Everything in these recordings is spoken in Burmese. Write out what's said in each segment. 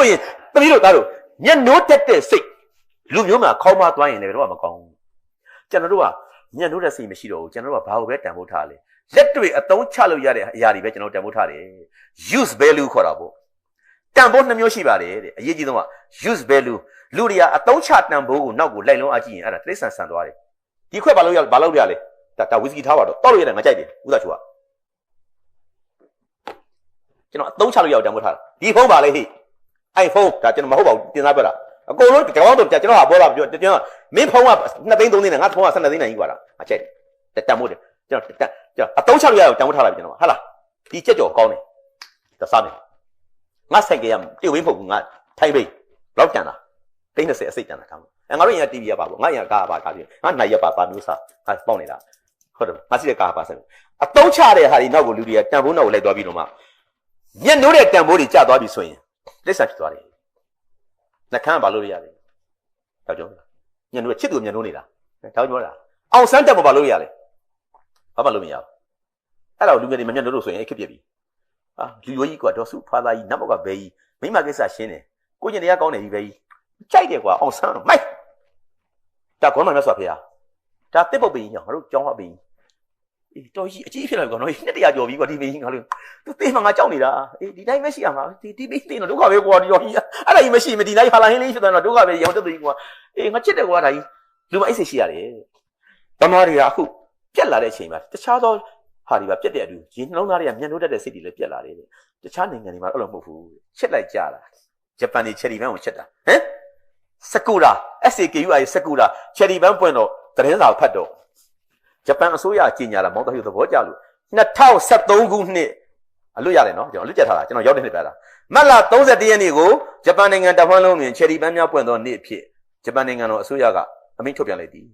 ဆိုရင်သမီးတို့သားတို့ညနိုးတက်တဲ့စိတ်လူမျိုးမှာခေါင်းမသွားရင်လည်းတော့မကောင်းဘူးကျွန်တော်တို့ကညနိုးတဲ့စိတ်မရှိတော့ဘူးကျွန်တော်တို့ကဘာကိုပဲတန်ဖိုးထားလဲလက်တွေအသုံးချလို့ရတဲ့အရာတွေပဲကျွန်တော်တန်ဖိုးထားတယ် use value ခေါ်တာပေါ့တန်ဖိုးနှမျိုးရှိပါတယ်တဲ့အရေးကြီးဆုံးက use value လူတွေကအသုံးချတန်ဖိုးကိုနောက်ကိုလိုက်လုံးအကြည့်ရင်အဲ့ဒါတိရစ္ဆာန်ဆန်သွားတယ်ဒီခွက်ဘာလို့ရဘာလို့ရလဲဒါဒါဝီစကီထားပါတော့တောက်လို့ရတယ်ငါကြိုက်တယ်ဥသာချိုကကျွန်တော်အသုံးချလို့ရအောင်တန်ဖိုးထားဒီဖုန်းပါလေဟိ iPhone ဒါကျွန်တော်မဟုတ်ပါဘူးတင်စားပြတာအကုန်လုံးကြောင်းတော့ကျွန်တော်ဟာပေါ်လာပြောကျွန်တော်မင်းဖုန်းက2သိန်း3သိန်းနဲ့ငါဖုန်းက12သိန်းနိုင်ကြီးกว่าလားငါကြိုက်တယ်တန်မို့တယ်ကျွန်တော်တက်ကျွန်တော်အသုံးချလို့ရအောင်တန်ဖိုးထားလိုက်ကျွန်တော်ဟာလားဒီကြက်ကြော်ကောင်းတယ်ဒါစားမယ်ငါဆိုင်ကရတေဝင်းဖုတ်ကငါထိုင်ပိတ်ဘလောက်တန်တာသိန်း30အစိတ်တန်တာကောင်းအဲငါတို့ရင်က TV ရပါဘူးငါရင်ကကားပါကားပြီငါနိုင်ရပါပါမျိုးစားငါပေါက်နေတာဟုတ်တယ်ငါစီတဲ့ကားပါဆက်အသုံးချတဲ့ဟာဒီနောက်ကိုလူတွေကတန်ဖိုးနောက်ကိုလိုက်သွားပြီးတော့မှညက်နိုးတဲ့တန်ဖိုးတွေကျသွားပြီဆိုရင် လက်ဆက်ဖြစ်သွားတယ်နှခမ်းဘာလို့ရလဲတောက်ကြောညက်နိုးချစ်သူညက်နိုးနေတာတောက်ကြောတာအောင်ဆန်းတက်မဘာလို့ရလဲဘာမှလုပ်မရဘူးအဲ့တော့လူငယ်တွေမညက်နိုးလို့ဆိုရင်အခက်ပြက်ပြီအာလူရွေးကြီးကတော့စုဖာသားကြီးနတ်ဘောက်ကဘဲကြီးမိမကိစ္စရှင်းတယ်ကိုကျင်တရားကောင်းတယ်ကြီးဘဲကြီးကြိုက်တယ်ကွာအောင်ဆန်းတော့မိုက်ဒါကောင်းမှမြတ်စွာဘုရားဒါတစ်ပုတ်ပင်ကြီးညောင်ငါတို့ကြောင်းဟပင် အေးတော်ကြီးအကြီးဖြစ်လာပြီကွာနော်နှစ်တရာကျော်ပြီကွာဒီပင်ကြီးငါတို့သူသေးမှငါကြောက်နေတာအေးဒီတိုင်းပဲရှိရမှာဒီဒီပင်သေးတော့ဒုက္ခပဲကွာဒီတော်ကြီးအဲ့ဒါကြီးမရှိမဒီတိုင်းဟာလာဟင်းလေးဖြစ်သွားတော့ဒုက္ခပဲရောင်းတက်တယ်ကွာအေးငါချစ်တယ်ကွာဒါကြီးလူမအိတ်စိတ်ရှိရတယ်ဗမာတွေကအခုပြက်လာတဲ့အချိန်မှာတခြားသောဟာတွေပါပြက်တဲ့အတူရေနှလုံးသားတွေကမြန်လို့တတ်တဲ့စိတ်တွေလည်းပြက်လာတယ်တခြားနိုင်ငံတွေမှာအဲ့လိုမဟုတ်ဘူးချစ်လိုက်ကြတာဂျပန်တွေချယ်ရီဘန်ကိုချစ်တာဟမ်စကူရာ SAKUI စကူရာချယ်ရီဘန်ပွင့်တော့သတင်းစာဖတ်တော့ ဂျပန်အစိုးရကြီးညာလာမောင်းတဟိုသဘောကျလို့2013ခုနှစ်အလွတ်ရတယ်နော်ကျွန်တော်လွတ်ကြထားတာကျွန်တော်ရောက်တဲ့နှစ်ပြတာမတ်လ31ရက်နေ့ကိုဂျပန်နိုင်ငံတဝန်းလုံးတွင်ချယ်ရီဘန်များပွင့်သောနေ့အဖြစ်ဂျပန်နိုင်ငံတော်အစိုးရကအမိန့်ထုတ်ပြန်လိုက်သည်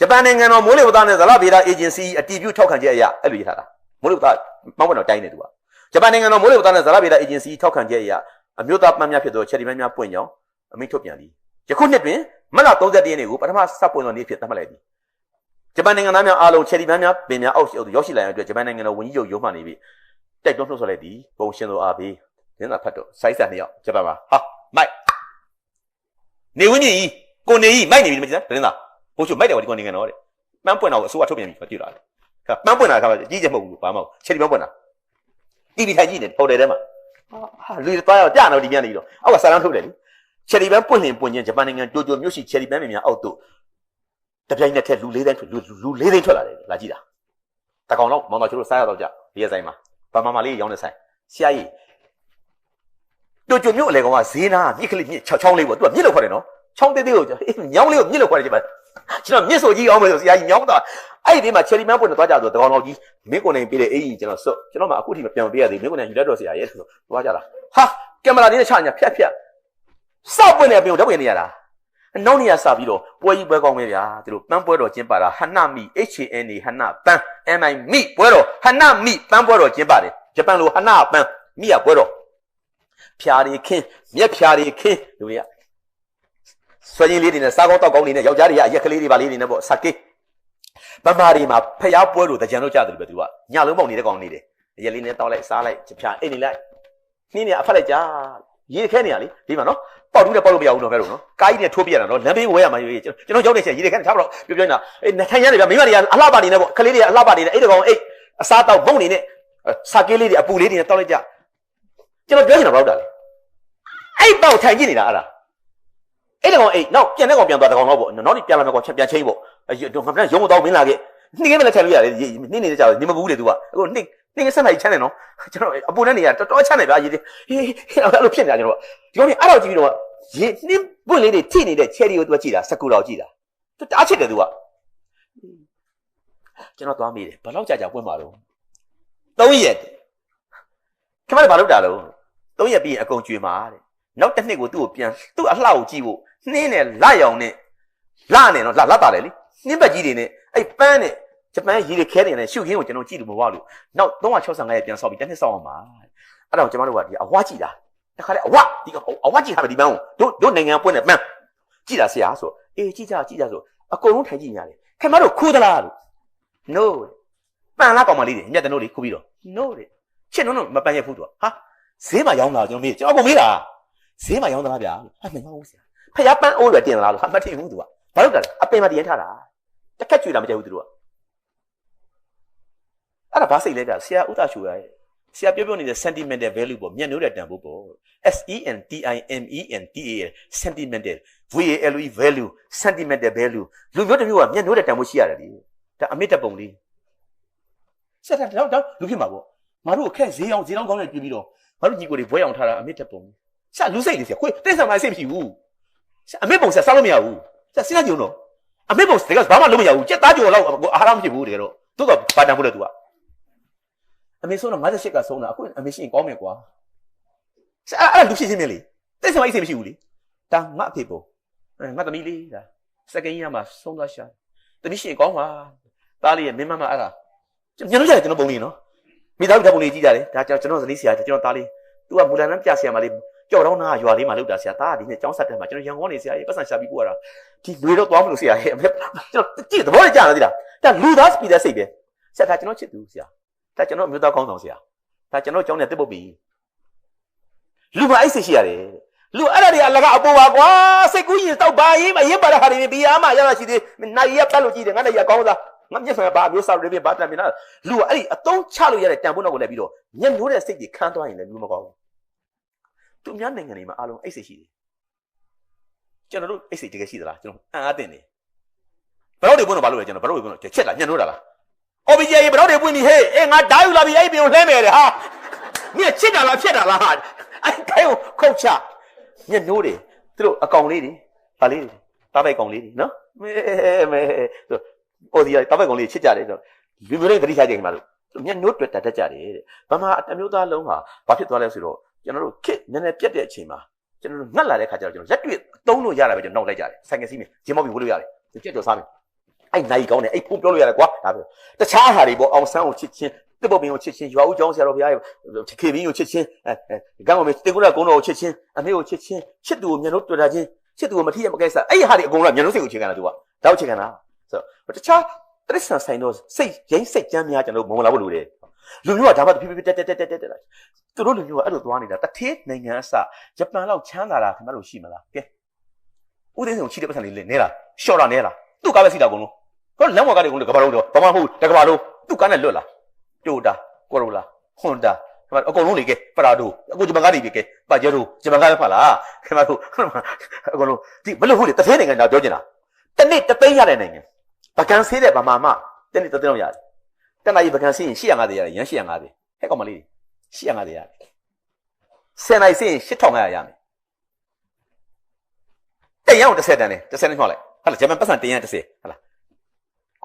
ဂျပန်နိုင်ငံတော်မိုးလေဝသနဲ့ဇလဗေဒအေဂျင်စီအတည်ပြုထောက်ခံချက်အရအဲ့လိုရေးထားတာမိုးလေဝသမောင်းပွင့်တော်တိုင်းနေသူကဂျပန်နိုင်ငံတော်မိုးလေဝသနဲ့ဇလဗေဒအေဂျင်စီထောက်ခံချက်အရအမျိုးသားပန်းများဖြစ်သောချယ်ရီဘန်များပွင့်ကြောင်းအမိန့်ထုတ်ပြန်သည်ယခုနှစ်တွင်မတ်လ31ရက်နေ့ကိုပထမစပွင့်သောနေ့ဖြစ်သတ်မှတ်လိုက်သည် ဂျပန်နိုင်ငံသားများအားလုံးချယ်ရီဘန်များပင်များအောက်ရှိအောက်ရောက်ရှိလာရန်အတွက်ဂျပန်နိုင်ငံတော်ဝန်ကြီးချုပ်ရုံးမှနေပြီးတိုက်တွန်းနှုတ်ဆက်လိုက်သည်ဘုံရှင်သောအားပေးနင်းသာဖတ်တော့စိုက်ဆက်နှစ်ယောက်ဂျပန်မှာဟာမိုက်နေဝင်းကြီးကိုနေကြီးမိုက်နေပြီမကြည့်နင်းသာဘိုးချုပ်မိုက်တယ်ကွာဒီကောင်နိုင်ငံတော်တဲ့ပန်းပွင့်တော့အစိုးရထုတ်ပြန်ပြီကြည့်လာတယ်ခါပန်းပွင့်တာကကြီးချက်မဟုတ်ဘူးဘာမှမဟုတ်ချယ်ရီဘန်ပွင့်တာတီဗီထိုင်ကြည့်နေဟိုတယ်ထဲမှာဟာလူတွေသွားတော့ကြာတော့ဒီပြန်နေပြီးတော့အောက်ကဆာလန်းထုတ်တယ်လေချယ်ရီဘန်ပွင့်လင်ပွင့်ချင်းဂျပန်နိုင်ငံတိုကျိုမြို့ရှိချယ်ရီဘန်များအောက်တို့ တပြိုင်နက်တည်းလူလေးတိုင်းလူလူလေးသိန်းထွက်လာတယ်လာကြည့်တာတကောင်တော့မောင်တော်ချိုးတို့စားရတော့ကြဒီရဆိုင်မှာဗမာမလေးရောင်းတဲ့ဆိုင်ဆရာကြီးတို့ကြုံမြို့အလေကောင်ကဈေးနာမြစ်ကလေးမြစ်6ချောင်းလေးပေါ့သူကမြစ်လို့ခေါ်တယ်နော်ချောင်းသေးသေးကိုညောင်းလေးကိုမြစ်လို့ခေါ်တယ်ဒီမှာကျွန်တော်မြစ်ဆိုကြီးအောင်မယ်ဆိုဆရာကြီးညောင်းတော့အဲ့ဒီမှာချယ်ရီမန်းပွင့်တော့သွားကြဆိုတကောင်တော်ကြီးမင်းကိုနိုင်ပေးတဲ့အေးကြီးကျွန်တော်စွတ်ကျွန်တော်မှအခုထိမပြန်ပေးရသေးမင်းကိုနိုင်ယူတတ်တော့ဆရာရဲ့ဆိုသွားကြတာဟာကင်မရာလေးနဲ့ချညာဖြတ်ဖြတ်စောက်ပွင့်နေပြင်တော့ပွင့်နေရတာ နောက်နေရစပြီးတော့ပွဲကြီးပွဲကောင်းပဲဗျာဒီလိုပန်းပွဲတော်ကျင်းပတာဟနမိ HAN ဟနပန်း MI မိပွဲတော်ဟနမိပန်းပွဲတော်ကျင်းပါတယ်ဂျပန်လိုဟနပန်းမိရပွဲတော်ဖြာတွေခင်းမြက်ဖြာတွေခင်းလူတွေကဆွဲရင်းလေးတွေနဲ့စားကောင်းတောက်ကောင်းတွေနဲ့ယောက်ျားတွေကအရက်ကလေးတွေပါလေးတွေနဲ့ပေါ့စကေးပမာတွေမှာဖျားပွဲလို့တကြံလို့ကြတယ်ပဲသူကညလုံးပေါက်နေတဲ့ကောင်နေတယ်ရက်လေးနဲ့တောက်လိုက်စားလိုက်ဖြာအိတ်နေလိုက်နှင်းနေအဖက်လိုက်ကြ ရေခဲနေရလေဒီမှာနော်ပေါက်တူးနဲ့ပေါက်လို့မရဘူးတော့ခဲလို့နော်ကားကြီးနဲ့ထိုးပြရတာနော်လမ်းဘေးဝဲရမှာရေးကျွန်တော်ရောက်နေချက်ရေခဲနဲ့ထားပါတော့ပြောပြောနေတာအေးထိုင်ရတယ်ဗျမိမတွေကအလှပါနေနဲ့ပေါ့ခလေးတွေကအလှပါနေနဲ့အဲ့ဒီကောင်အိတ်အစားတောက်မုံနေနဲ့စာကေးလေးတွေအပူလေးတွေနဲ့တောက်လိုက်ကြကျွန်တော်ပြောချင်တာဘာလို့တာလဲအဲ့ပေါက်ထိုင်ကြည့်နေတာအဲ့ဒါအဲ့ဒီကောင်အိတ်နောက်ပြန်တဲ့ကောင်ပြန်သွားတဲ့ကောင်တော့ပေါ့နောက်နေ့ပြန်လာမယ်ကောင်ပြန်ချင်းပေါ့အဲ့တော့ငါပြန်ရုံးတော့မင်းလာခဲ့နှင်းကလည်းထိုင်လို့ရတယ်နှင်းနေတဲ့ကြောင်နေမဘူးလေသူကအခုနှင်း နှင်းကဆက်နိုင်ချမ်းတယ်နော်ကျွန်တော်အပူနဲ့နေရတော်တော်ချမ်းတယ်ဗျာရေဟေးအဲ့လိုဖြစ်နေတာကျွန်တော်ဒီကောင်ကြီးအဲ့တော့ကြည့်ပြီးတော့ရေနှင်းပွင့်လေးတွေထိနေတဲ့ချယ်ရီကိုသူကကြည့်တာစကူတော်ကြည့်တာသူတအားချစ်တယ်သူကကျွန်တော်သွားမိတယ်ဘယ်လောက်ကြာကြာပွင့်မှာတော့၃ရက်ခမရဘာလုပ်တာလို့၃ရက်ပြီးရင်အကုန်ကျွေမှာတဲ့နောက်တစ်နှစ်ကိုသူ့ကိုပြန်သူ့အလှကိုကြည့်ဖို့နှင်းနဲ့လရောင်နဲ့လနဲ့နော်လလပါတယ်လေနှင်းဘက်ကြီးတွေနဲ့အဲ့ပန်းနဲ့ ဂျပန်ရေတွေခဲနေတယ်ရှုခင်းကိုကျွန်တော်ကြည့်လို့မဟုတ်လို့နောက်365ရက်ပြန်ဆောက်ပြီးတစ်နှစ်ဆောက်အောင်ပါအဲ့တော့ကျွန်တော်တို့ကဒီအဝါကြည့်တာတခါလေအဝဒီအဝါကြည့်ထားတယ်ဒီပန်းကိုတို့တို့နိုင်ငံပွင့်တဲ့ပန်းကြည့်တာဆရာဆိုအေးကြည့်ကြကြည့်ကြဆိုအကုန်လုံးထိုင်ကြည့်ရတယ်ခင်ဗျားတို့ခိုးသလားလို့ no ပန်းလားကောင်မလေးတွေမြတ်တဲ့တို့လေးခိုးပြီးတော့ no တဲ့ချစ်နုံနုံမပန်းရဖူးတော့ဟာဈေးမှာရောင်းလာကျွန်တော်မေးကျွန်တော်ကုန်မေးတာဈေးမှာရောင်းသလားဗျာဟာမင်းမဟုတ်ဆရာဖျားပန်းအိုးရတင်လားလို့ဟာမထင်ဘူးသူကဘာလို့လဲအပင်မှာတင်ထားတာတစ်ခက်ကြွေတာမကြိုက်ဘူးသူတို့က အဲ့ဒါဘာစိတ်လဲဗျာဆရာဥဒချူရရဲ့ဆရာပြောပြောနေတဲ့ sentimental value ပေါ့မျက်နှိုးတဲ့တန်ဖိုးပေါ့ S E N T I M E N T A L sentimental V A L E value sentimental value လူမျိုးတစ်မျိုးကမျက်နှိုးတဲ့တန်ဖိုးရှိရတယ်လေဒါအမစ်တက်ပုံလေးဆက်တာတော့တော့လူဖြစ်မှာပေါ့ငါတို့အခက်ဈေးအောင်ဈေးအောင်ကောင်းနေပြည်ပြီးတော့ငါတို့ညီကိုတွေဘွဲအောင်ထားတာအမစ်တက်ပုံဆက်လူစိတ်လေးဆရာခွေးတိတ်ဆံမိုင်းစိတ်မရှိဘူးဆက်အမစ်ပုံဆက်စားလို့မရဘူးဆက်စဉ်းစားကြည့်ဦးတော့အမစ်ပုံတကယ်ဘာမှလုပ်မရဘူးကြက်သားကြော်တော့အာဟာရမရှိဘူးတကယ်တော့သူကဘာတန်ဖို့လဲသူက အမေဆုံးတော့58ကဆုံးတာအခုအမေရှိရင်ကောင်းမယ်ကွာဆက်အဲ့အဲ့လူဖြစ်ချင်းမြင်လေတိတ်ဆံမိုင်းစိတ်မရှိဘူးလေဒါငါအဖေပုံငါသမီးလေးဒါစကင်ကြီးကမှဆုံးသွားရှာသမီးရှိရင်ကောင်းပါသားလေးရဲ့မင်းမမအဲ့ဒါညနေကျရင်ကျွန်တော်ပုံလေးနော်မိသားစုဓာတ်ပုံလေးကြည့်ကြတယ်ဒါကျွန်တော်ဇနီးဆရာကျွန်တော်သားလေး तू ကမူလန်နန်းပြဆရာမလေးကြောက်တော့နာရွာလေးမှာလောက်တာဆရာသားကဒီနေ့ကျောင်းဆက်တယ်မှာကျွန်တော်ရန်ကုန်နေဆရာကြီးပတ်စံရှာပြီးပို့ရတာဒီလူတော့သွားမလို့ဆရာရဲ့ကျွန်တော်ကြည့်သဘောနဲ့ကြားရတယ်လားဒါလူသားစပီတဲ့စိတ်ပဲဆရာကကျွန်တော်ချစ်သူဆရာ ဒါကျွန်တော်မျိုးသားကောင်းဆောင်ဆရာဒါကျွန်တော်ကျောင်းနဲ့တက်ပုတ်ပြီးလူမအိတ်စိတ်ရှိရတယ်လူအဲ့ဒါတွေအလကအပေါ်ပါကွာစိတ်ကူးရင်တောက်ပါရေးမရေးပါတဲ့ခါတွေဘီယာမရရရှိသေးနိုင်ရပတ်လို့ကြည့်တယ်ငါနိုင်ရကောင်းစားငါမျက်မှန်ဘာမျိုးစားရပြဘာတန်ပြနာလူကအဲ့ဒီအတုံးချလို့ရတဲ့တန်ဖိုးတော့ကိုလည်းပြီးတော့ညံ့နိုးတဲ့စိတ်ကြီးခန်းသွားရင်လည်းလူမကောင်းဘူးသူများနိုင်ငံတွေမှာအားလုံးအိတ်စိတ်ရှိတယ်ကျွန်တော်တို့အိတ်စိတ်တကယ်ရှိသလားကျွန်တော်အံ့အားတင်တယ်ဘယ်တော့တွေပွင့်တော့ဘာလို့လဲကျွန်တော်ဘယ်တော့တွေပွင့်တော့ချက်လားညံ့နိုးတာလား အော်ဘီဂျေဘယ်တော့တွေပွင့်ပြီဟေးအေးငါဓာယူလာပြီအဲ့ပြင်ကိုလှဲမယ်တဲ့ဟာမင်းချစ်တာလားဖြက်တာလားဟာအဲ့ခိုင်းကိုခုတ်ချညံ့နိုးတယ်သူတို့အကောင်လေးတွေဗာလေးတွေတားပိုက်ကောင်လေးတွေနော်မဲမဲဆိုအော်ဒီတားပိုက်ကောင်လေးချစ်ကြတယ်ဆိုလူမျိုးတွေတတိထားကြတယ်ခင်ဗျာလို့ညံ့နိုးတွေ့တတ်ကြတယ်တဲ့ဘာမှအမျိုးသားလုံးဟာဘာဖြစ်သွားလဲဆိုတော့ကျွန်တော်တို့ခစ်နည်းနည်းပြတ်တဲ့အချိန်မှာကျွန်တော်တို့ငတ်လာတဲ့ခါကျတော့ကျွန်တော်ရက်တွေ့သုံးလို့ရတာပဲကျွန်တော်နောက်လိုက်ကြတယ်ဆိုင်ကစီးမယ်ဂျင်းမောက်ပြီးဝှလို့ရတယ်ကြက်ကြော်စားမယ် အဲ့နိုင်ကောင်းတယ်အဲ့ဖုန်းပြောလို့ရတယ်ကွာဒါပဲတခြားဟာတွေပေါ့အောင်ဆန်းကိုချစ်ချင်းတစ်ပုတ်ပင်ကိုချစ်ချင်းရွာဦးကျောင်းဆရာတော်ဘုရားရဲ့ခေဘင်းကိုချစ်ချင်းအဲကံကောင်မေတင်ကုရကုန်းတော်ကိုချစ်ချင်းအမေကိုချစ်ချင်းချစ်သူကိုမျက်နှာတွေ့တာချင်းချစ်သူကိုမထီးရမကဲစားအဲ့ဒီဟာတွေအကုန်လုံးမျက်နှာစိတ်ကိုချစ်ခံတာသူကတောက်ချစ်ခံတာဆိုတော့တခြားတရစ္ဆာန်ဆိုင်တော့စိတ်ရင်းစိတ်ကြမ်းများကျွန်တော်မုံလာဖို့လိုတယ်လူမျိုးကဒါမှဖြည်းဖြည်းတက်တက်တက်တက်တက်တက်သူတို့လူမျိုးကအဲ့လိုသွားနေတာတထေးနိုင်ငံအစဂျပန်လောက်ချမ်းသာတာခင်ဗျားတို့ရှိမလားကဲဥဒင်းဆောင်ချီတဲ့ပတ်စံလေးလဲနဲလားရှော့တာနဲလားသူ့ကားပဲစီတာကုန်လုံး ဟောလမ်းဝါကားတွေကုန်လို့ကဘာလုံးတော့ဘာမှမဟုတ်တကဘာလုံးသူ့ကားနဲ့လွတ်လားတိုတာကိုရိုလာဟွန်ဒါခင်ဗျာအကုန်လုံးလေကဲပရာဒိုအခုဂျပန်ကားတွေပြီကဲပါဂျေရိုဂျပန်ကားလည်းဖတ်လားခင်ဗျာတို့အကုန်လုံးဒီဘလို့ဟုတ်လေတထေးနိုင်ငံတော့ပြောချင်တာတနေ့တသိန်းရတဲ့နိုင်ငံဗကန်ဆေးတဲ့ဗမာမတနေ့တသိန်းတော့ရတယ်တနအီဗကန်ဆေးရင်850ရတယ်ရန်850ဟဲ့ကောင်မလေး850ရတယ်ဆယ်နိုင်ဆေးရင်8500ရမယ်တရအောင်30တန်တယ်30နဲ့မှောက်လိုက်ဟာလားဂျပန်ပတ်စံတရန်30ဟာလား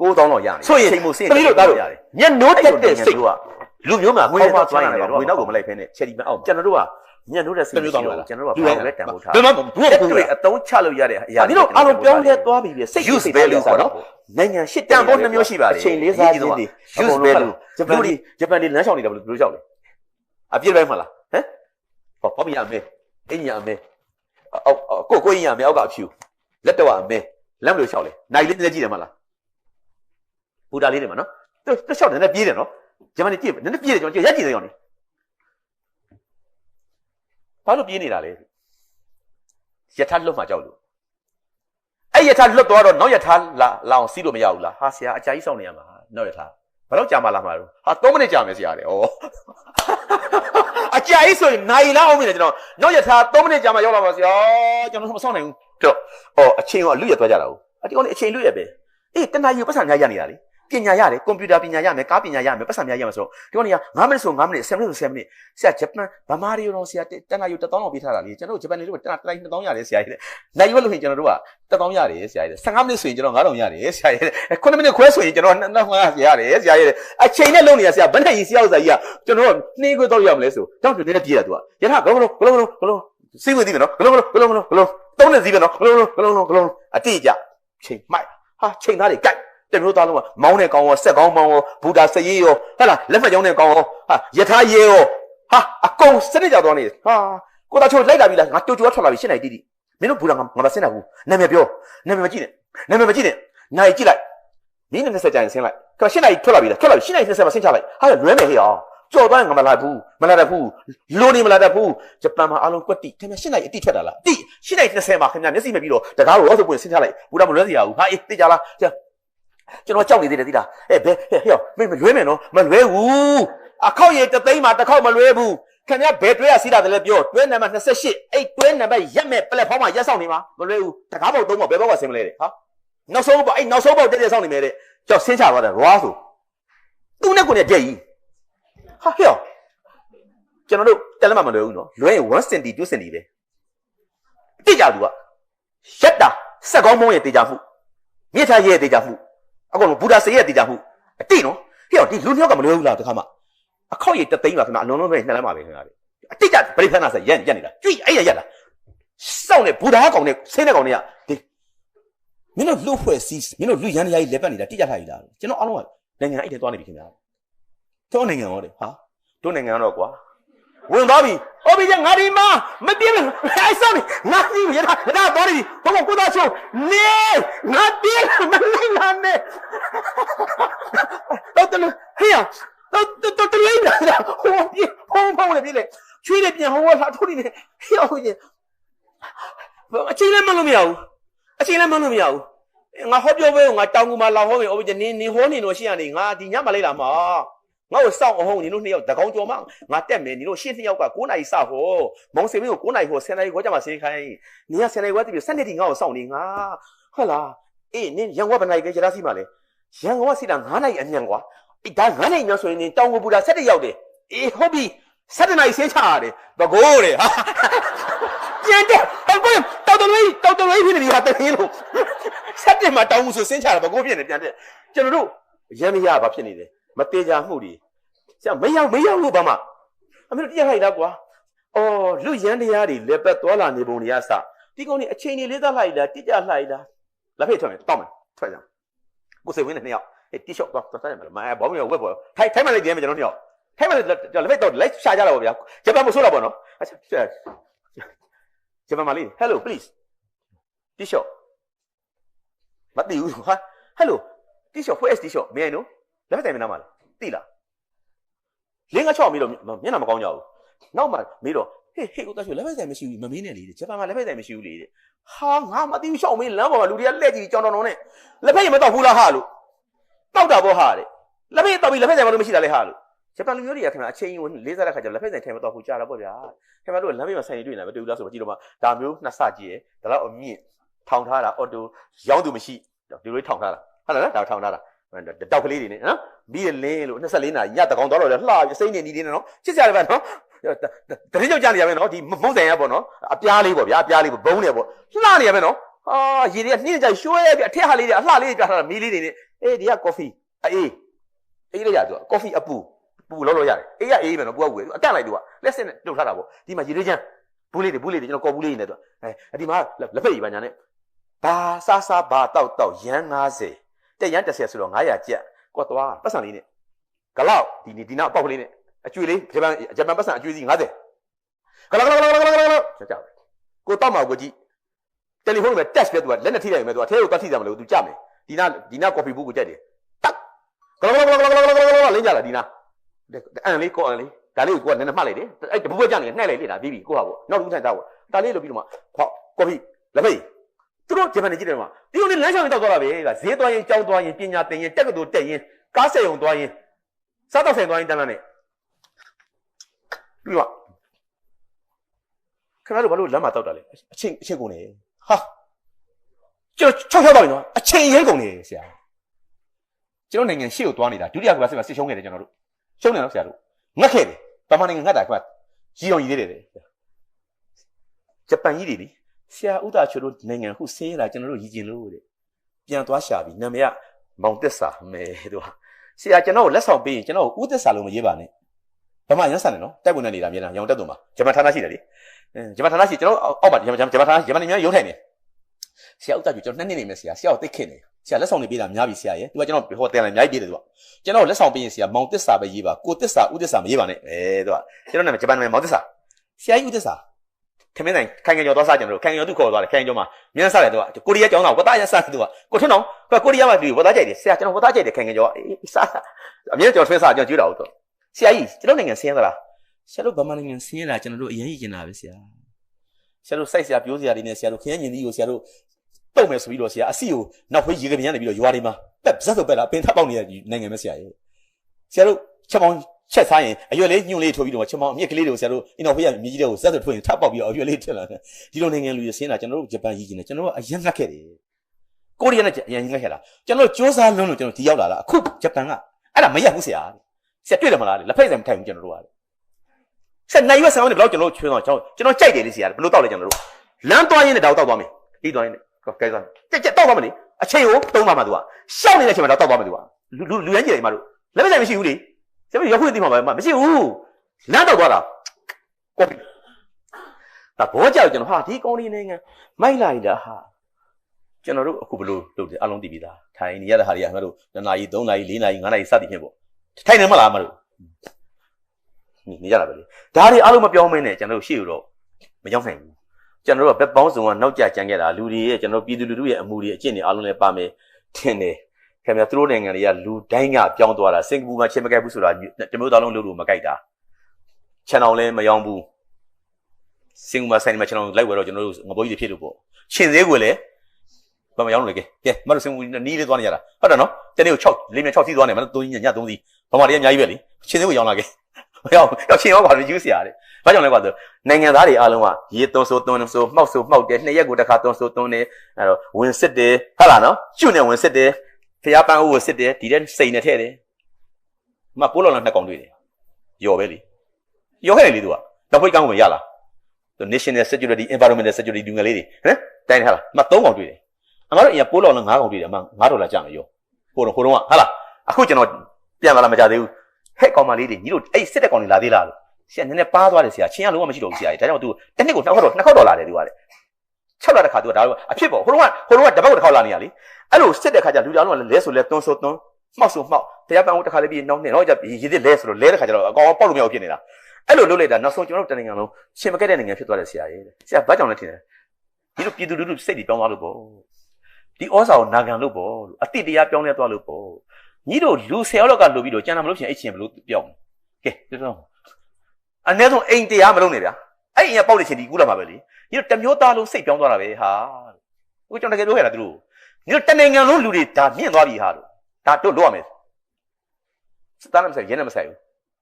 9000တော့ရမယ်ဆိုရင်ချိန်မှုဆေးတမီးတို့သားတို့ရတယ်ညနိုးတက်တဲ့စိတ်ကလူမျိုးမှာငွေတော့သွားရင်ငွေတော့ကိုမလိုက်ဖ ೇನೆ ချက်ဒီမအောင်ကျွန်တော်တို့ကညံ့နိုးတဲ့စိတ်ရှိတော့ကျွန်တော်တို့ကဘာလဲတန်ဖို့ထားဘယ်မှာဘူးဘူးတွေအတုံးချလို့ရတဲ့အရာဒီတော့အားလုံးပြောင်းလဲသွားပြီပြစိတ် use value ပေါ့နော်နိုင်ငံရှစ်တန်ဖို့နှမျိုးရှိပါတယ်အချိန်လေးစားခြင်းတွေ use value ဂျပန်ဒီဂျပန်ဒီလမ်းလျှောက်နေတာဘယ်လိုဘယ်လိုလျှောက်လဲအပြည့်ပဲမလားဟမ်ဟောပေါ့ပြရမယ်အင်းရမယ်အောက်ကိုကိုရင်ရမယ်အောက်ကအဖြူလက်တော့အမဲလမ်းဘယ်လိုလျှောက်လဲနိုင်လေးနည်းနည်းကြည့်တယ်မလား ဘူတာလေးတွေမှာနော်သူသူလျှောက်တယ်နည်းနည်းပြေးတယ်နော်ဂျပန်ဒီကြည့်နည်းနည်းပြေးတယ်ကျွန်တော်ရက်ကြည့်တယ်ရောနေဘာလို့ပြေးနေတာလဲယထာလွတ်မှကြောက်လို့အဲ့ယထာလွတ်သွားတော့နောက်ယထာလာလာအောင်စီးလို့မရဘူးလားဟာဆရာအကြာကြီးစောင့်နေရမှာနောက်ယထာဘယ်တော့ကြာမှလာမှာလို့ဟာ3မိနစ်ကြာမယ်ဆရာလေဩအကြာကြီးဆိုရင်နိုင်လာအောင်မင်းကျွန်တော်နောက်ယထာ3မိနစ်ကြာမှရောက်လာပါဆရာကျွန်တော်မစောင့်နိုင်ဘူးတော့ဩအချိန်ကလူရသွားကြတာဟုတ်အဒီကောင်လေးအချိန်လူရပဲအေးတနာယူပတ်စံများရနေတာလေ ပညာရတယ်ကွန်ပျူတာပညာရမယ်ကားပညာရမယ်ပတ်စံများရမယ်ဆိုတော့ဒီကောင်တွေက9မိနစ်ဆို9မိနစ်10မိနစ်ဆို10မိနစ်ဆရာဂျပန်ဗမာတွေတော့ဆရာတနာယူ1000လောက်ပေးထားတာလေကျွန်တော်တို့ဂျပန်တွေတို့တနာတိုင်း1000ရတယ်ဆရာကြီးနိုင်ရွက်လို့ရှိရင်ကျွန်တော်တို့က1000ရတယ်ဆရာကြီး15မိနစ်ဆိုရင်ကျွန်တော်9000ရတယ်ဆရာကြီး9မိနစ်ခွဲဆိုရင်ကျွန်တော်2500ရတယ်ဆရာကြီးအချိန်နဲ့လုံးနေရဆရာဘယ်နဲ့ကြီးဆရာဥစ္စာကြီးကကျွန်တော်နှင်းခွေတော့ရမလဲဆိုတောင်းတူနေတဲ့ပြေးတာသူကယထာဂလုံးဂလုံးဂလုံးဂလုံးစီးဝင်သေးမယ်နော်ဂလုံးဂလုံးဂလုံးဂလုံးဂလုံးသုံးနေစီးပဲနော်ဂလုံးဂလုံးဂလုံးဂလုံးအတိအကျချိန်မိုက်ဟာချိန်သားတွေကြိုက် တမျိုးသားလုံးကမောင်းတဲ့ကောင်းရောစက်ကောင်းမောင်းရောဘူတာစရေးရောဟဲ့လားလက်မှတ်ကြောင်းတဲ့ကောင်းရောဟာယထာရေရောဟာအကုန်စနစ်ကြသွားနေဟာကိုသားချိုးလိုက်လာပြီလားငါကြိုကြိုထွက်လာပြီရှင်းနိုင်တီးတီးမင်းတို့ဘူတာငါငါမစင်းနိုင်ဘူးနာမည်ပြောနာမည်မကြည့်နဲ့နာမည်မကြည့်နဲ့နိုင်ကြည့်လိုက်မင်းနဲ့20ကြာရင်ဆင်းလိုက်ခါရှင်းနိုင်ထွက်လာပြီလားထွက်လာပြီရှင်းနိုင်20မှာဆင်းချလိုက်ဟာလွဲမယ်ဟေ့အောင်ကြော်သွားရင်ငါမလာဘူးမလာတတ်ဘူးလိုနေမလာတတ်ဘူးဂျပန်မှာအားလုံးကွက်တိခင်ဗျာရှင်းနိုင်အတိထွက်တာလားအတိရှင်းနိုင်20မှာခင်ဗျာမျက်စိမပြီးတော့တကားကိုရောစပွင့်ဆင်းချလိုက်ဘူးတော့မလွဲစီရဘူးဟာအေးသိကြလား ကျွန်တော်ကြောက်နေသေးတယ်သိလားအဲဘယ်ဟဲ့ဟဲ့မင်းမလွဲမယ်နော်မလွဲဘူးအခောက်ရည်တသိန်းမှာတစ်ခေါက်မလွဲဘူးခင်ဗျာဘယ်တွဲရစီးတာတလဲပြောတွဲနံပါတ်28အဲ့တွဲနံပါတ်ရက်မဲ့ပလက်ဖောင်းမှာရက်ဆောင်နေမှာမလွဲဘူးတကားပေါက်သုံးပေါက်ဘယ်ပေါက်ကဆင်းမလဲတဲ့ဟာနောက်ဆုံးပေါက်အဲ့နောက်ဆုံးပေါက်တက်တက်ဆောင်နေမယ်တဲ့ကြောက်ဆင်းချသွားတယ်ရွာဆိုသူနဲ့ကိုနဲ့ကြက်ကြီးဟာဟဲ့ကျွန်တော်တို့တက်လက်မမလွယ်ဘူးနော်လွဲရင်1 cm 2 cm ပဲတိကြသူကရက်တာစက်ကောင်းမုံရဲ့တေချာမှုမြစ်ထားရဲ့တေချာမှု အကုန်လုံးဘူဒါစေရဲ့တေချာမှုအတိနော်ဟဲ့ဒီလူနှစ်ယောက်ကမလွယ်ဘူးလားတခါမှအခောက်ရည်တသိန်းပါခင်ဗျအလုံးလုံးပဲနှစ်လမ်းပါပဲခင်ဗျာအတိကြဗရိဖနာဆက်ရက်ရက်နေတာကြွိအဲ့ရရက်တာစောင့်နေဘူဒါကောင်နဲ့ဆင်းတဲ့ကောင်တွေကဒီမင်းတို့လူဖွဲ့စီးမင်းတို့လူရန်တရားကြီးလက်ပတ်နေတာတိကြထားပြီလားကျွန်တော်အားလုံးကနိုင်ငံအဲ့ထဲသွားနေပြီခင်ဗျာတို့နိုင်ငံရောလေဟာတို့နိုင်ငံတော့ကွာ ဝင်သွားပြီ။အော်ဘီကျငါဒီမှာမပြေးဘူး။အိုက်ဆောင်းငါဒီရတာဒါတော်ပြီ။ဘောကိုသားချုံနေငါပြေးမနိုင်လာနဲ့။တော့တလူဟေးတော့တော့တလေးနာဟိုပြေးဖုံးဖုံးလေပြေးလေချွေးလေပြန်ဟိုကလာထိုးနေတယ်ဟေးဟိုကြီးအချိန်လည်းမလို့မရဘူးအချိန်လည်းမလို့မရဘူးငါဟောပြောပဲငါတောင်းကူမှာလာဟောမယ်အော်ဘီကျနင်းနင်းဟောနေတော့ရှိရနေငါဒီညမလေးလာမှာ ငါ့ကိုစောင့်အောင်နင်တို့နှစ်ယောက်တကောင်ကြော်မငါတက်မယ်နင်တို့ရှင်းနှစ်ယောက်က9နာရီစဟောမောင်စင်မင်းကို9နာရီဟော10နာရီခေါ်ကြမှာစေးခိုင်းနင်က10နာရီဝက်တပြီး7နှစ်ဒီငါ့ကိုစောင့်နေငါဟုတ်လားအေးနင်ရန်ဝက်ဘယ်နာရီကြရစီမှာလဲရန်ကုန်ကစီတာ9နာရီအမြန်ကွာအေးဒါ9နာရီမျိုးဆိုရင်နင်တောင်ကိုပူတာ7ရောက်တယ်အေးဟုတ်ပြီ7နာရီဆေးချရတယ်ဘကိုးတယ်ဟာကျန်တယ်ဟုတ်ကောတောက်တော်လေးတောက်တော်လေးဖြစ်နေပြီဟာတကင်းလို့7မှာတောင်းမှုဆိုစင်းချတာဘကိုးဖြစ်နေပြန်တယ်ကျွန်တော်တို့ရမ်းမရဘာဖြစ်နေလဲ မသေးကြမှုတွေဆရာမရောက်မရောက်လို့ဘာမှအမေတို့တရားခိုက်တာကွာအော်လူရန်တရားတွေလက်ပတ်သွားလာနေပုံတွေကစဒီကောင်တွေအချိန်တွေလေးသားလှိုက်လားတိကျလှိုက်လားလက်ဖိတ်ထွက်မယ်တောက်မယ်ထွက်ကြကိုစိတ်ဝင်းနဲ့နှစ်ယောက်အေးတီရှော့တော့သွားတယ်မလားမဘောင်းမျိုးဝက်ပေါ်ထိုင်ထိုင်မလိုက်တယ်မယ်ကျွန်တော်နှစ်ယောက်ထိုင်မလိုက်လက်ဖိတ်တော့လိုက်ရှာကြတော့ဗျာဂျပန်မဆိုးတော့ဘောနော်ဂျပန်မလေး hello please တီရှော့မသိဘူးဟာ hello တီရှော့ where is တီရှော့မင်းနော် လက်ဖိတ်တိုင်မနာမလားသိလားလင်းကချော့ပြီးတော့မျက်နှာမကောင်းကြဘူးနောက်မှမေးတော့ဟေးဟေးကိုတချို့လက်ဖက်ဆိုင်မရှိဘူးမမင်းနဲ့လေဂျပန်မှာလက်ဖက်ဆိုင်မရှိဘူးလေဟာငါမသိဘူးရှောက်မင်းလမ်းပေါ်မှာလူတွေကလက်ကြီးကြောင်တော်တော်နဲ့လက်ဖက်ရမတော့ဘူးလားဟာလို့တောက်တာပေါ့ဟာတဲ့လက်ဖက်တော့ပြီးလက်ဖက်ဆိုင်မလို့မရှိတာလေဟာလို့ဂျပန်လူမျိုးတွေကခင်ဗျာအချိန်ဝင်လေးစားတဲ့ခါကျလက်ဖက်ဆိုင်ထဲမတော့ဘူးကြာတော့ပေါ့ဗျာခင်ဗျားတို့လမ်းဘေးမှာဆိုင်တွေ့နေတာမတွေ့ဘူးလားဆိုတော့ကြည့်တော့မှဒါမျိုးနှစ်ဆကြည့်ရဒါတော့အမြင့်ထောင်ထားတာအော်တိုရောင်းသူမရှိဒီလိုထောင်ထားတာဟုတ်လားဒါထောင်ထားတာ တောက်ကလေးတွေနဲ့နော်ပြီးရလင်းလို့24နာရီညတကောင်တော့တော့လှပြစိမ့်နေနေနေနော်ချစ်စရာလည်းပဲနော်တတိယကြောက်ကြနေရမယ်နော်ဒီမုံဆိုင်ရပေါ့နော်အပြားလေးပေါ့ဗျာအပြားလေးပေါ့ဘုံနေပေါ့လှနေရမယ်နော်ဟာရေတွေကနှင်းကြရွှဲပြအထက်ဟာလေးတွေအလှလေးတွေပြထားတာမီးလေးတွေနဲ့အေးဒီကကော်ဖီအေးအေးလေးရသူကော်ဖီအပူပူလောက်လို့ရတယ်အေးရအေးမယ်နော်ပူကပူအကန့်လိုက်သူကလက်စင်နဲ့တုတ်ထားတာပေါ့ဒီမှာရေလေးချမ်းဘူးလေးတွေဘူးလေးတွေကျွန်တော်ကော်ဘူးလေးတွေနဲ့သူအဲဒီမှာလက်ဖက်ရည်ပါညာနဲ့ဘာစားစားဘာတောက်တောက်ရမ်း90 တက်ရမ်း30ဆိုတော့900ကျပ်ကွက်သွားပတ်စံလေးနဲ့ဂလောက်ဒီဒီနောက်ပေါက်ကလေးနဲ့အကျွေလေးဂျပန်ဂျပန်ပတ်စံအကျွေစီ90ဂလောက်ဂလောက်ဂလောက်ဂလောက်ဂလောက်ဆက်ကြကိုတောက်မှာကိုကြည့်တယ်လီဖုန်းမှာ test ပဲသူကလက်နဲ့ထိလိုက်မယ်သူကအဲကိုတတ်ထိတယ်မလို့သူကြမယ်ဒီနာဒီနာ coffee ဘူးကိုကြက်တယ်တက်ဂလောက်ဂလောက်ဂလောက်ဂလောက်ဂလောက်ဂလောက်လင်းကြလားဒီနာအန်လေးကိုအန်လေးဒါလေးကိုကိုကနည်းနည်းမှတ်လိုက်တယ်အဲ့တပူပွဲကြနေနှဲ့လိုက်လေဒါပြီးပြီကိုဟာပေါ့နောက်တစ်ခုထိုင်သားပေါ့ဒါလေးလို့ပြီးတော့မှဖောက် coffee လက်ဖိတ် သူတို့ဂျပန်နေကြည့်တယ်မှာဒီလိုနဲ့လမ်းဆောင်တောက်သွားတာပဲကဈေးသွားရင်ကြောင်းသွားရင်ပညာသင်ရင်တက်ကတူတက်ရင်ကားဆက်ုံသွားရင်စားတော့ဆိုင်သွားရင်တန်းတန်းနဲ့ပြီးတော့ခင်ဗျားတို့ဘာလို့လမ်းမှာတောက်တာလဲအချင်းအချင်းကုန်နေဟာကျွန်တော်ချောက်ချောက်တော့နော်အချင်းရဲကုန်နေဆရာကျွန်တော်နိုင်ငံရှေ့ကိုသွားနေတာဒုတိယကမ္ဘာစစ်မှာစစ်ရှုံးခဲ့တယ်ကျွန်တော်တို့ရှုံးတယ်နော်ဆရာတို့ငတ်ခဲ့တယ်ဗမာနိုင်ငံငတ်တာခင်ဗျာကြီးအောင်ကြီးသေးတယ်ဂျပန်ကြီးတွေလေ ဆရာဥဒါချိုတို့နိုင်ငံခုဆင်းရတာကျွန်တော်တို့ရည်ကျင်လို့တဲ့ပြန်သွားရှာပြီးနာမည်ကမောင်တက်စာမဲတို့ဟာဆရာကျွန်တော်ကိုလက်ဆောင်ပေးရင်ကျွန်တော်ကိုဥတက်စာလို့မရေးပါနဲ့ဗမာရန်ဆန်တယ်နော်တိုက်ပုံနဲ့နေတာမြန်တာရောင်တက်သူမှာဂျပန်ဌာနရှိတယ်လေဂျပန်ဌာနရှိကျွန်တော်အောက်မှာဂျပန်ဂျပန်ဌာနဂျပန်နိုင်ငံရုံးထိုင်နေဆရာဥဒါချိုကျွန်တော်နှစ်နှစ်နေမယ်ဆရာဆရာကိုသိခင်နေဆရာလက်ဆောင်တွေပေးတာများပြီဆရာရဲ့သူကကျွန်တော်ဟောတယ်လည်းအများကြီးပေးတယ်သူကကျွန်တော်လက်ဆောင်ပေးရင်ဆရာမောင်တက်စာပဲရေးပါကိုတက်စာဥတက်စာမရေးပါနဲ့အဲသူကကျွန်တော်နာမည်ဂျပန်နာမည်မောင်တက်စာဆရာကြီးဥတက်စာ ခမင်းဆိုင်ခိုင်ခိုင်ကျော်သွားစားကြတယ်လို့ခိုင်ကျော်သူခေါ်သွားတယ်ခိုင်ကျော်မှာမြန်စားတယ်သူကကိုရီးယားကျောင်းသားဝတ်သားရစားတယ်သူကကိုထွန်းအောင်ကိုရီးယားမှာသူဝတ်သားကြိုက်တယ်ဆရာကျွန်တော်ဝတ်သားကြိုက်တယ်ခိုင်ခိုင်ကျော်အေးစားအမြဲကျွန်တော်ထွန်းစားကျွန်တော်ကျွေးတာဟုတ်တော့ဆရာကြီးကျွန်တော်နိုင်ငံဆင်းရသလားဆရာတို့ဗမာနိုင်ငံဆင်းရဲတာကျွန်တော်တို့အရင်ရည်ကျင်တာပဲဆရာဆရာတို့စိုက်ဆရာပြောဆရာတွေနဲ့ဆရာတို့ခရမ်းညင်သီးကိုဆရာတို့တုတ်မယ်ဆိုပြီးတော့ဆရာအစီကိုနောက်ဖေးရေကပြန်နေပြီးတော့ရွာတွေမှာပက်ဇက်ဆိုပက်လာပင်ထပ်ပေါက်နေတဲ့နိုင်ငံပဲဆရာရဲ့ဆရာတို့ချက်ပေါင်း ချက်စားရင်အရွက်လေးညွန့်လေးထိုးပြီးတော့ချက်ပေါင်းအမြက်ကလေးတွေကိုဆရာတို့အင်တော်ဖေးရမြေကြီးတွေကိုဇက်ဆိုထွင်ထပ်ပေါက်ပြီးတော့အရွက်လေးထည့်လာတယ်ဒီလိုနိုင်ငံလူတွေဆင်းတာကျွန်တော်တို့ဂျပန်ကြီးကျင်တယ်ကျွန်တော်တို့အရင်ငတ်ခဲ့တယ်ကိုရီးယားနဲ့အရင်ငတ်ခဲ့တာကျွန်တော်တို့စ조사လုံးလို့ကျွန်တော်ဒီရောက်လာတာအခုဂျပန်ကအဲ့ဒါမရက်ဘူးဆရာဆရာတွေ့တယ်မလားလက်ဖိတ်ဆိုင်မထိုင်ဘူးကျွန်တော်တို့ကဆက်နိုင်ရွက်ဆောင်နေဘယ်တော့ကျွန်တော်ချွေးတော့ကျွန်တော်ကျွန်တော်ကြိုက်တယ်လေဆရာဘယ်လိုတောက်လဲကျွန်တော်တို့လမ်းသွားရင်းနဲ့တော့တောက်သွားမယ်ဒီသွားရင်းနဲ့ကဲသွားကြက်ကြက်တောက်သွားမယ်လေအချိန်ကိုသုံးပါမှာသူကရှောက်နေတဲ့အချိန်မှာတော့တောက်သွားမယ်သူကလူလူလူရမ်းကြည့်တယ်မတို့လက်ဖိတ်ဆိုင်မရှိဘူးလေ ဆရာမရောက်ခွင့်သိမှာပဲမရှိဘူးလမ်းတောက်သွားတာကောပြီဒါဘောကြောက်ကျွန်တော်ဟာဒီကောင်းလေးနိုင်ငံမိုက်လာပြီလားဟာကျွန်တော်တို့အခုဘယ်လိုလုပ်တယ်အလုံးတည်ပြီးသားထိုင်နေရတဲ့ဟာတွေကငါတို့2နာရီ3နာရီ4နာရီ5နာရီစသည်ဖြင့်ပေါ့ထိုင်နေမလားမတို့နေကြတာပဲလေဒါတွေအားလုံးမပြောင်းမင်းနဲ့ကျွန်တော်တို့ရှေ့တော့မရောက်နိုင်ဘူးကျွန်တော်တို့ကဘက်ပေါင်းစုံကနောက်ကျကြံခဲ့တာလူတွေရဲ့ကျွန်တော်ပြည်သူလူထုရဲ့အမှုတွေအကျင့်တွေအားလုံးလည်းပါမယ်ထင်တယ် ခင်ဗျာသူတို့နိုင်ငံတွေကလူတိုင်းကပြောင်းသွားတာစင်ကာပူမှာချင်းမကြိုက်ဘူးဆိုတာတမျိုးသားလုံးလုပ်လို့မကြိုက်တာ channel လည်းမယောင်းဘူးစင်ကာပူမှာဆိုင်မှာ channel လိုက်ဝယ်တော့ကျွန်တော်တို့ငပိုးကြီးတွေဖြစ်လို့ပေါ့ရှင်သေးကိုလည်းဘာမယောင်းလို့လေကဲကဲမတို့စင်ကာပူနီးလေးသွားနေကြတာဟုတ်တယ်နော်တနေ့ကို6လေးမြ6စီးသွားနေမှာ3ညည3စီးဘာမှတည်းအများကြီးပဲလေရှင်သေးကိုယောင်းလာခဲ့မယောင်းတော့ရှင်ရောပါလို့ယူစရာတဲ့ဘာကြောင့်လဲကွာဆိုနိုင်ငံသားတွေအားလုံးကရေသွန်းဆိုသွန်းဆိုမှောက်ဆိုမှောက်တယ်နှစ်ရက်ကိုတစ်ခါသွန်းဆိုသွန်းတယ်အဲ့တော့ဝင်စစ်တယ်ဟုတ်လားနော်ကျွနဲ့ဝင်စစ်တယ် ဖျားပန်းဦးကိုစစ်တယ်ဒီတဲ့စိန်နဲ့ထဲတယ်မပိုးလောင်လာနှစ်ကောင်တွေ့တယ်ယော်ပဲလေယော်ခဲ့တယ်လေသူကတော့ဖိတ်ကောင်းဝင်ရလားသူ national security environmental security ဒီငယ်လေးတွေဟမ်တိုင်းထားလားမသုံးကောင်တွေ့တယ်အမတို့အရင်ပိုးလောင်လာ9ကောင်တွေ့တယ်အမ9ဒေါ်လာကြမယ်ယောဟိုတော့ဟိုတော့ဟာလားအခုကျွန်တော်ပြန်လာလာမကြသေးဘူးဟဲ့ကောင်မလေးတွေညီတို့အဲ့စစ်တဲ့ကောင်တွေလာသေးလားလို့ဆရာနည်းနည်းပါသွားတယ်ဆရာချင်းကလုံးဝမရှိတော့ဘူးဆရာကြီးဒါကြောင့်သူတစ်နှစ်ကိုနှစ်ခေါက်တော့နှစ်ခေါက်တော့လာတယ်သူကလေ 6လတစ်ခါသူကဒါတော့အဖြစ်ပေါ့ဟိုတော့ဟိုတော့တပတ်ကိုတစ်ခေါက်လာနေရလေအဲ့လိုစစ်တဲ့ခါကျလူကြောင်လုံးကလဲဆိုလဲသွန်းဆိုသွန်းမှောက်ဆိုမှောက်တရားပန်းဦးတစ်ခါလေးပြီးနောက်နဲ့တော့ကြရည်ရည်လဲဆိုတော့လဲတဲ့ခါကျတော့အကောင်ပေါက်လို့မရဘူးဖြစ်နေတာအဲ့လိုလုပ်လိုက်တာနောက်ဆုံးကျွန်တော်တို့တနိုင်ငံလုံးရှင်မကက်တဲ့နိုင်ငံဖြစ်သွားတယ်ဆရာကြီးဆရာဘာကြောင့်လဲထင်တယ်ဒီလိုပြည်သူလူထုစိတ်တွေပြောင်းသွားလို့ပေါ့ဒီဩစာကိုနာခံလို့ပေါ့အတိတရားပြောင်းလဲသွားလို့ပေါ့ညီတို့လူဆယ်ယောက်ကလိုပြီးတော့ကျန်တာမလို့ဖြစ်ရင်အဲ့ချင်းဘလို့ပြောင်းကဲပြောတော့အနည်းဆုံးအိမ်တရားမလုံးနဲ့ဗျာ အဲ့အိမ်ကပေါက်တဲ့ချင်းဒီကူးလာမှာပဲလေညီတို့တမျိုးသားလုံးစိတ်ပြောင်းသွားတာပဲဟာဦးကျွန်တော်တကယ်ပြောခဲ့တာသူတို့ညီတို့တနိုင်ငံလုံးလူတွေဒါမြင့်သွားပြီဟာလို့ဒါတို့လို့ရမယ်စတားလည်းမဆိုင်ရဲလည်းမဆိုင်ဘူး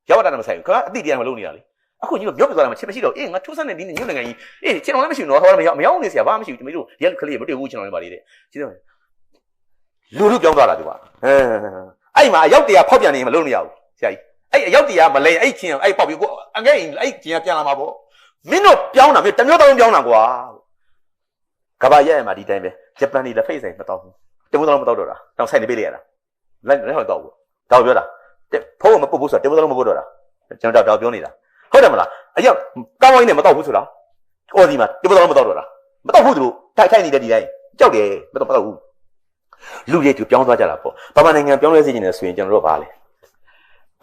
ရောက်တာလည်းမဆိုင်ဘူးခါအတိတရားမလုံးနေတာလေအခုညီတို့ပြောပြသွားတာမချစ်မရှိတော့အေးငါထိုးစမ်းနေဒီညို့နိုင်ငံကြီးအေးကျွန်တော်လည်းမရှိဘူးနော်ဟောမရောက်မရောက်နေစရာဘာမှမရှိဘူးတမီးတို့ရဲကလေးမတွေ့ဘူးကျွန်တော်လည်းပါလေတဲ့ကြည့်တော့လူလူပြောင်းသွားတာသူကဟမ်အဲ့မှာအရောက်တရားဖောက်ပြန်နေမလုံးနေရဘူးဆရာကြီးအဲ့အရောက်တရားမလဲအဲ့ချင်းအဲ့ပေါက်ပြီးကိုအငဲ့အဲ့ချင်းပြန်လာမှာပေါ့ မင်းတို့ပြောင်းတာမင်းတမျိုးတောင်းပြောင်းတာကွာကဘာရဲ့မှာဒီတိုင်းပဲဂျပန်နေလက်ဖိတ်ဆိုင်မတော့ဘူးတမျိုးတောင်းမတော့တော့တာတောင်းဆိုင်နေပေးလိုက်ရတာလိုက်လည်းဟောတော့ဘူးတော့ပြောတာဖုန်းမပုတ်ဘူးဆိုတော့တမျိုးတောင်းမပုတ်တော့တာကျွန်တော်တော့ပြောနေတာဟုတ်တယ်မလားအရောက်ကောင်းဝိုင်းနဲ့မတော့ဘူးဆိုလားအော်ဒီမှာတမျိုးတောင်းမတော့တော့တာမတော့ဘူးသူတို့ထိုက်ထိုက်နေတဲ့ဒီတိုင်းကြောက်တယ်မတော့မတော့ဘူးလူတွေသူပြောင်းသွားကြတာပေါ့ဗမာနိုင်ငံပြောင်းလဲစေချင်တယ်ဆိုရင်ကျွန်တော်တို့ကဘာလဲ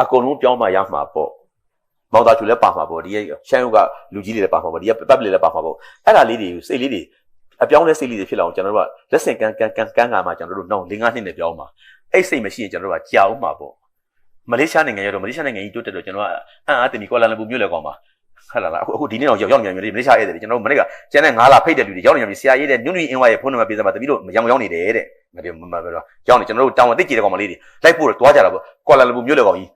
အကုန်လုံးပြောင်းမှရမှာပေါ့ မောင်သားချူလည်းပါမှာပေါ့ဒီရှမ်းရုပ်ကလူကြီးတွေလည်းပါမှာပေါ့ဒီကပတ်ပလီလည်းပါမှာပေါ့အဲ့ဒါလေးတွေစိတ်လေးတွေအပြောင်းလဲစိတ်လေးတွေဖြစ်လာအောင်ကျွန်တော်တို့ကလက်ဆင့်ကန်းကန်းကန်းကန်းကမှာကျွန်တော်တို့နောက်၄၅နှစ်နဲ့ပြောင်းမှာအဲ့စိတ်မရှိရင်ကျွန်တော်တို့ကကြာအောင်မှာပေါ့မလေးရှားနိုင်ငံရောက်တော့မလေးရှားနိုင်ငံကြီးတိုးတက်တော့ကျွန်တော်ကအံ့အားတင်ပြီးကွာလာလမ်ပူမြို့လေကောင်မှာဟုတ်လားအခုအခုဒီနေ့တော့ရောက်ရောက်နေပြီမလေးရှားဧည့်သည်ကျွန်တော်မနေ့ကကျန်တဲ့9လဖိတ်တဲ့လူတွေရောက်နေပြီဆရာရေးတဲ့ညွန့်ညွန့်အင်းဝါရဲ့ဖုန်းနံပါတ်ပေးစမ်းပါတပီးတို့ရောင်ရောင်နေတယ်တဲ့မပြောမပြောရောက်နေကျွန်တော်တို့တောင်ဝသိကြည့်တဲ့ကောင်မလေးတွေလိုက်ဖို့တော့တွားကြတာပေါ့ကွာလာလမ်ပူမြို့လေကောင်ကြီး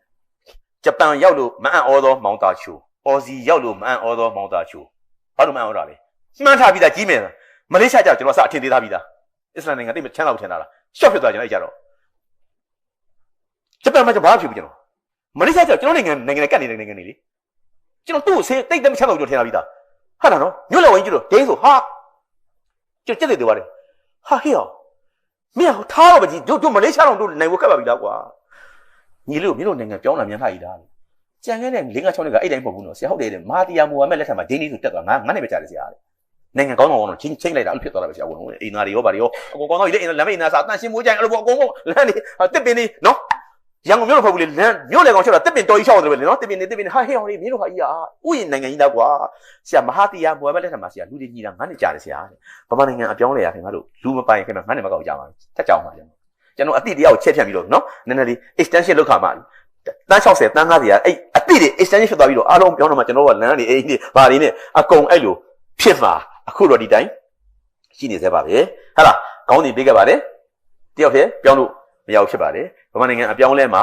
ဂျပန်ရောက်လို့မအံ့ဩသောမောင်တာချိုအော်စီရောက်လို့မအံ့ဩသောမောင်တာချိုဘာလို့မအံ့ဩတာလဲမှန်းထားပြီးသားကြီးမယ်မလေးရှားကျကျွန်တော်စအထင်သေးသားပြီးသားအစ္စလာမ်နိုင်ငံတိတ်မချမ်းသာဘူးထင်တာလားရှော့ဖြစ်သွားကျွန်တော်အဲ့ကြတော့ဂျပန်မှာကျဘာဖြစ်ပြီကျွန်တော်မလေးရှားကျကျွန်တော်နိုင်ငံနိုင်ငံနဲ့ကတ်နေတဲ့နိုင်ငံနေလေကျွန်တော်သူ့ကိုဆေးတိတ်တမချမ်းသာဘူးကျွန်တော်ထင်တာပြီးသားဟာတာနော်မြို့တော်ဝင်ကြီးတို့ဒိန်းဆိုဟာကျွန်တော်ကြက်သေးသေးပါတယ်ဟာဟေ့အောင်မင်းဟိုထားတော့မကြီးတို့တို့မလေးရှားတော့တို့နိုင်ဖို့ခက်ပါပြီလားကွာ ညီလို့မင်းတို့နိုင်ငံပြောင်းလာမြန်လာကြီးလားကြံခဲ့တဲ့၄၅၆နှစ်ကအဲ့တိုင်းမဟုတ်ဘူးနော်ဆရာဟုတ်တယ်မာတီယာမိုဟာမက်လက်ထက်မှာဒိန်းလေးဆိုတက်သွားငါငါနဲ့ပဲကြားတယ်ဆရာလေနိုင်ငံကောင်းကောင်တော့ချင်းချင်းလိုက်တာအဲ့လိုဖြစ်သွားတာပဲဆရာကတော့အိမ်သားတွေရောဗါတွေရောအကုန်ကောင်းတော့ဒီလေလမ်းမေးနာစာအတန်ရှင်းမိုးကြိုင်အဲ့လိုပေါ့အကုန်ကုန်လမ်းနေတစ်ပင်နေနော်ရန်ကုန်မြို့တော်ဖက်ဘူးလေလမ်းမြို့လေကောင်ချက်တော့တစ်ပင်တော်ကြီးရှောက်တယ်ပဲလေနော်တစ်ပင်နေတစ်ပင်နေဟာဟဲ့အောင်လေးမင်းတို့ဟာကြီးอ่ะဥယျာဉ်နိုင်ငံကြီးသားကွာဆရာမဟာတီယာမိုဟာမက်လက်ထက်မှာဆရာလူတွေညီတာငါနဲ့ကြားတယ်ဆရာဗမာနိုင်ငံအပြောင်းလဲရခင်ငါတို့လူမပိုင်ခင်မှာငါနဲ့မကောက်ကြပါဘူးတက်ကြောင်ပါကျွန်တော် ကျွန်တော်အတိတရားကိုချက်ဖြတ်ပြီးတော့နော်နည်းနည်းလေး extension လုပ်ခါမှတန်း60တန်း90ကအဲ့အတိတွေ extension ဖြစ်သွားပြီးတော့အားလုံးပြောင်းတော့မှကျွန်တော်တို့ကလမ်းတွေအိမ်တွေဘာတွေနဲ့အကုန်အဲ့လိုဖြစ်မှာအခုတော့ဒီတိုင်းရှိနေသေးပါပဲဟဟလားခေါင်းစီပေးခဲ့ပါတယ်တယောက်တည်းပြောင်းလို့မရဘူးဖြစ်ပါတယ်ဗမာနိုင်ငံအပြောင်းလဲမှာ